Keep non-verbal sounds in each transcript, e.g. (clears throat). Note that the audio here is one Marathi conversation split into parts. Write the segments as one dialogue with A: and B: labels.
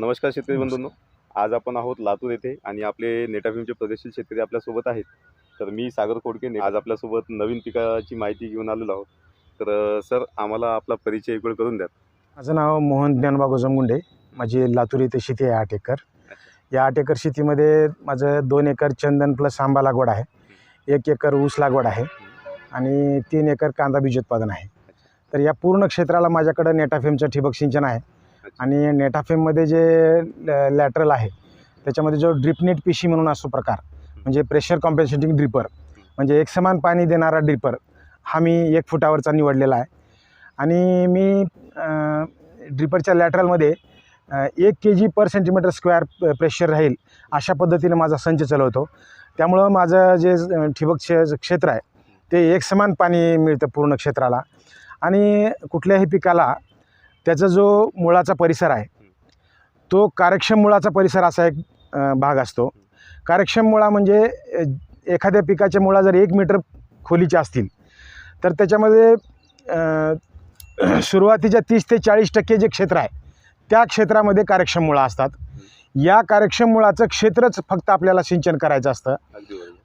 A: नमस्कार शेतकरी बंधूंनो. आज आपण आहोत लातूर येथे आणि आपले नेटाफिमचे प्रगतशील शेतकरी आपल्यासोबत आहेत. तर मी सागर खोडके. ने- आज आपल्यासोबत नवीन पिकाची माहिती घेऊन आलेलो आहोत. तर सर आम्हाला आपला परिचय एक वेळ करून द्या
B: माझं नाव मोहन ज्ञानबा गोजमगुंडे माझी लातूर येथे शेती आहे आठ एकर. या आठ एकर शेतीमध्ये माझं दोन एकर चंदन प्लस आंबा लागवड आहे. एक एकर ऊस लागवड आहे आणि तीन एकर कांदा बीज उत्पादन आहे. तर या पूर्ण क्षेत्राला माझ्याकडं नेटाफेमचं ठिबक सिंचन आहे. आणि नेटाफेममध्ये जे लॅ- लॅटरल आहे त्याच्यामध्ये जो ड्रिपनेट पिशी म्हणून असतो प्रकार म्हणजे प्रेशर कॉम्पेन्सेटिंग ड्रिपर म्हणजे एकसमान पाणी देणारा ड्रिपर हा मी एक फुटावरचा निवडलेला आहे. आणि मी ड्रिपरच्या लॅटरलमध्ये एक K G per centimetre square pressure राहील अशा पद्धतीने माझा संच चालवतो. त्यामुळं माझं जे ठिबक क्षेत्र आहे ते एकसमान पाणी मिळतं पूर्ण क्षेत्राला. आणि कुठल्याही पिकाला त्याचा जो मुळाचा परिसर आहे तो कार्यक्षम मुळाचा परिसर असा एक भाग असतो. कार्यक्षम मुळा म्हणजे एखाद्या पिकाच्या मुळा जर एक मीटर खोलीच्या असतील तर त्याच्यामध्ये सुरुवातीच्या तीस ते चाळीस टक्के जे क्षेत्र आहे त्या क्षेत्रामध्ये कार्यक्षम मुळा असतात. या कार्यक्षम मुळाचं क्षेत्रच फक्त आपल्याला सिंचन करायचं असतं.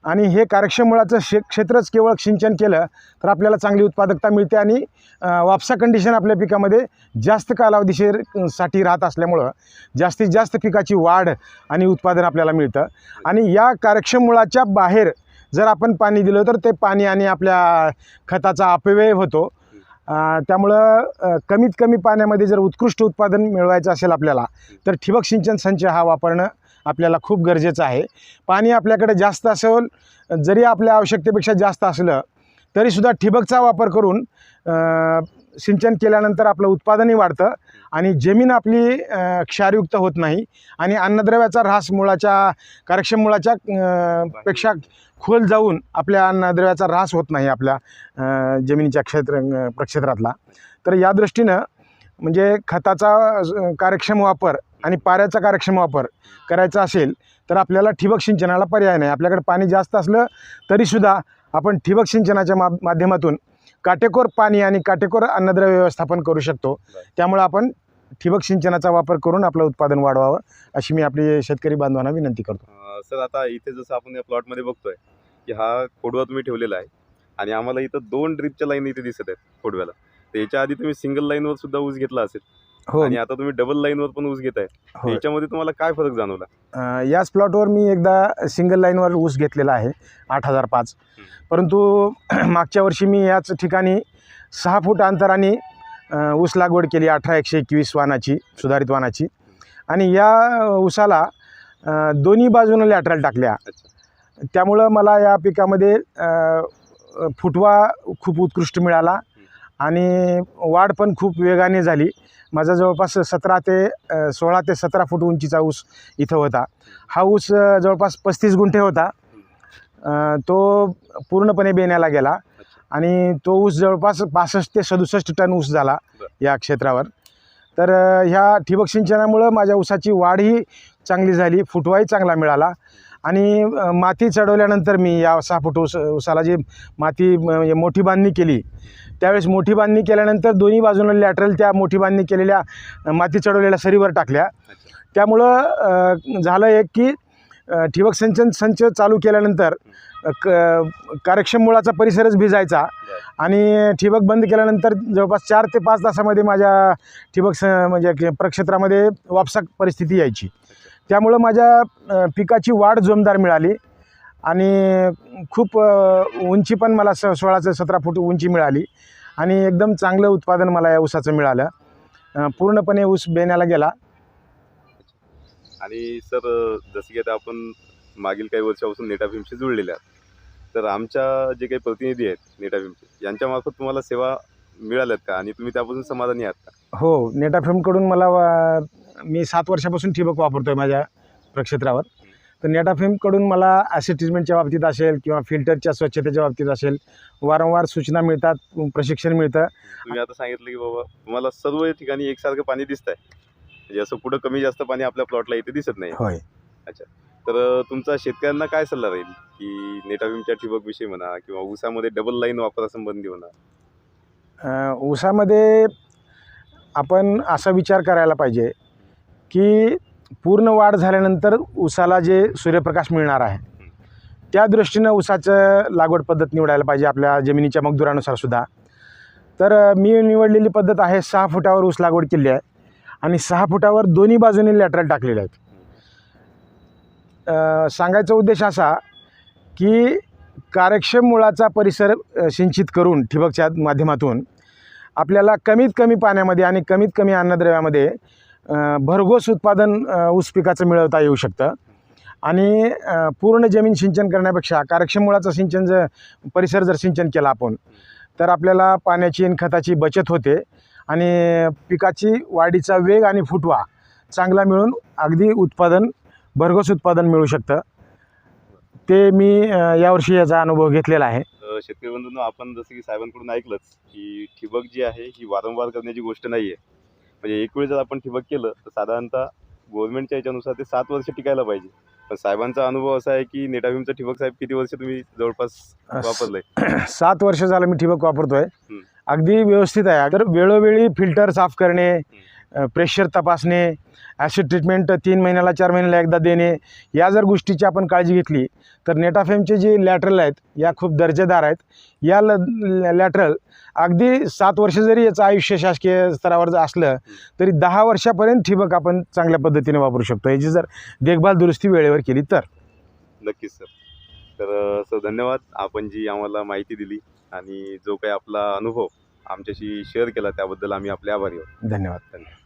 B: आणि हे कार्यक्षम मुळाचं शे क्षेत्रच केवळ सिंचन केलं तर आपल्याला चांगली उत्पादकता मिळते आणि वापसा कंडिशन आपल्या पिकामध्ये जास्त कालावधीशीरसाठी राहत असल्यामुळं जास्तीत जास्त पिकाची वाढ आणि उत्पादन आपल्याला मिळतं. आणि या कार्यक्षम मुळाच्या बाहेर जर आपण पाणी दिलं तर ते पाणी आणि आपल्या खताचा अपव्यय होतो. त्यामुळं कमीत कमी पाण्यामध्ये जर उत्कृष्ट उत्पादन मिळवायचं असेल आपल्याला तर ठिबक सिंचन संच हा वापरणं आपल्याला खूप गरजेचं आहे. पाणी आपल्याकडे जास्त असेल जरी आपल्या आवश्यकतेपेक्षा जास्त असलं तरीसुद्धा ठिबकचा वापर करून सिंचन केल्यानंतर आपलं उत्पादनही वाढतं आणि जमीन आपली क्षारयुक्त होत नाही आणि अन्नद्रव्याचा ऱ्हास मुळाच्या कार्यक्षम मुळाच्या पेक्षा खोल जाऊन आपल्या अन्नद्रव्याचा ऱ्हास होत नाही आपल्या जमिनीच्या क्षेत्र प्रक्षेत्रातला. तर या दृष्टीनं म्हणजे खताचा कार्यक्षम वापर आणि पाऱ्याचा कार्यक्षम वापर करायचा असेल तर आपल्याला ठिबक सिंचनाला पर्याय नाही. आपल्याकडे पाणी जास्त असलं तरीसुद्धा आपण ठिबक सिंचनाच्या मा माध्यमातून काटेकोर पाणी आणि काटेकोर अन्नद्रव्य व्यवस्थापन करू शकतो. त्यामुळं आपण ठिबक सिंचनाचा वापर करून आपलं उत्पादन वाढवावं अशी मी आपली शेतकरी बांधवांना विनंती करतो.
A: सर आता इथे जसं आपण या प्लॉटमध्ये बघतोय की हा खोडवा तुम्ही ठेवलेला आहे आणि आम्हाला इथं दोन ड्रिपच्या लाईन इथे दिसत आहेत खोडव्याला. तर याच्या आधी तुम्ही सिंगल लाईनवर सुद्धा ऊस घेतला असेल.
B: हो.
A: आणि आता तुम्ही डबल लाईनवर पण ऊस घेताय.
B: हो.
A: याच्यामध्ये तुम्हाला काय फरक जाणवला?
B: अ, याच प्लॉटवर मी एकदा सिंगल लाईनवर ऊस घेतलेला आहे आठ हजार पाच. परंतु (clears throat) मागच्या वर्षी मी याच ठिकाणी सहा फूट अंतराने अ, ऊस लागवड केली अठरा एकशे एकवीस वानाची सुधारित वानाची. आणि या ऊसाला अ, दोन्ही बाजूनं लॅटरल टाकल्या. त्यामुळं मला या पिकामध्ये अ, फुटवा खूप उत्कृष्ट मिळाला. आणि वाढ पण खूप वेगाने झाली. माझा जवळपास सतरा ते सोळा ते सतरा फूट उंचीचा ऊस इथं होता. हा ऊस जवळपास पस्तीस गुंठे होता. तो पूर्णपणे बेण्याला गेला आणि तो ऊस जवळपास पासष्ट ते सदुसष्ट टन ऊस झाला या क्षेत्रावर. तर ह्या ठिबक सिंचनामुळं माझ्या ऊसाची वाढही चांगली झाली फुटवाही चांगला मिळाला. आणि माती चढवल्यानंतर मी या सहा फूट उस उसाला जी माती म्हणजे मोठी बांधणी केली त्यावेळेस मोठी बांधणी केल्यानंतर दोन्ही बाजूनं लॅटरल त्या मोठी बांधणी केलेल्या माती चढवलेल्या सरीवर टाकल्या. त्यामुळं झालं एक की ठिबक सिंचन संच चालू केल्यानंतर क कार्यक्षम मुळाचा परिसरच भिजायचा आणि ठिबक बंद केल्यानंतर जवळपास चार ते पाच तासामध्ये माझ्या ठिबक स म्हणजे प्रक्षेत्रामध्ये वापसा परिस्थिती यायची. त्यामुळं माझ्या पिकाची वाढ जोमदार मिळाली आणि खूप उंची पण मला स सोळा ते सतरा फूट उंची मिळाली आणि एकदम चांगलं उत्पादन मला या ऊसाचं मिळालं. पूर्णपणे ऊस बेण्याला गेला.
A: आणि सर जसं की आता आपण मागील काही वर्षापासून नेटाफिमशी जुळलेले आहात तर आमच्या जे काही प्रतिनिधी आहेत नेटाफिमचे यांच्यामार्फत तुम्हाला सेवा मिळाल्यात का? आणि तुम्ही त्यापासून समाधानी आहात का?
B: हो नेटाफिमकडून मला वा- मी सात वर्षापासून ठिबक वापरतो आहे माझ्या प्रक्षेत्रावर. तर नेटाफिमकडून मला ॲसिड ट्रीटमेंटच्या बाबतीत असेल किंवा फिल्टरच्या स्वच्छतेच्या बाबतीत असेल वारंवार सूचना मिळतात प्रशिक्षण मिळतं.
A: तुम्ही आता सांगितलं की बाबा तुम्हाला सर्व ठिकाणी एकसारखं पाणी दिसत आहे म्हणजे असं कुठं कमी जास्त पाणी आपल्या प्लॉटला इथे दिसत नाही.
B: होय.
A: तर अ, तुमचा शेतकऱ्यांना काय सल्ला राहील? की नेटाफिमच्या ठिबक विषयी म्हणा किंवा ऊसामध्ये डबल लाईन वापरासंबंधी म्हणा.
B: ऊसामध्ये आपण असा विचार करायला पाहिजे की पूर्ण वाढ झाल्यानंतर ऊसाला जे सूर्यप्रकाश मिळणार आहे त्या दृष्टीनं ऊसाचं लागवड पद्धत निवडायला पाहिजे आपल्या जमिनीच्या मगदुरानुसार सुद्धा. तर मी निवडलेली पद्धत आहे सहा फुटावर ऊस लागवड केली आहे आणि सहा फुटावर दोन्ही बाजूने लॅटरल टाकलेले आहेत. सांगायचा उद्देश असा की कार्यक्षम मुळाचा परिसर सिंचित करून ठिबकच्या माध्यमातून आपल्याला कमीत कमी पाण्यामध्ये आणि कमीत कमी अन्नद्रव्यामध्ये भरघोस उत्पादन ऊस पिकाचं मिळवता येऊ शकतं. आणि पूर्ण जमीन सिंचन करण्यापेक्षा कार्यक्षम मुळाचं सिंचन जर परिसर जर सिंचन केला आपण तर आपल्याला पाण्याची आणि खताची बचत होते आणि पिकाची वाढीचा वेग आणि फुटवा चांगला मिळून अगदी उत्पादन भरघोस उत्पादन मिळू शकतं. ते मी यावर्षी याचा अनुभव घेतलेला आहे.
A: शेतकरी बंधूंनो आपण जसं की साहेबांकडून ऐकलंच की ठिबक जी आहे ही वारंवार करण्याची गोष्ट नाही आहे म्हणजे एक वेळ जर आपण ठिबक केलं तर साधारणतः गव्हर्नमेंटच्या याच्यानुसार ते सात वर्ष टिकायला पाहिजे. पण साहेबांचा अनुभव असा आहे की नेटाभीमचं ठिबक साहेब किती वर्ष तुम्ही जवळपास वापरलंय? (clears throat)
B: सात वर्ष झालं मी ठिबक वापरतोय. अगदी व्यवस्थित आहे. तर वेळोवेळी फिल्टर साफ करणे प्रेशर तपासणे ॲसिड ट्रीटमेंट तीन महिन्याला चार महिन्याला एकदा देणे या जर गोष्टीची आपण काळजी घेतली तर नेटाफेमचे जे लॅटरल आहेत या खूप दर्जेदार आहेत. या ल लॅटरल अगदी सात वर्ष जरी याचं आयुष्य शासकीय स्तरावर जर असलं तरी दहा वर्षापर्यंत ठिबक आपण चांगल्या पद्धतीने वापरू शकतो. याची जर देखभाल दुरुस्ती वेळेवर केली तर.
A: नक्कीच सर. तर सर धन्यवाद. आपण जी आम्हाला माहिती दिली आणि जो काही आपला अनुभव आमच्याशी शेअर केला त्याबद्दल आम्ही आपले आभारी आहोत.
B: धन्यवाद.
A: धन्यवाद.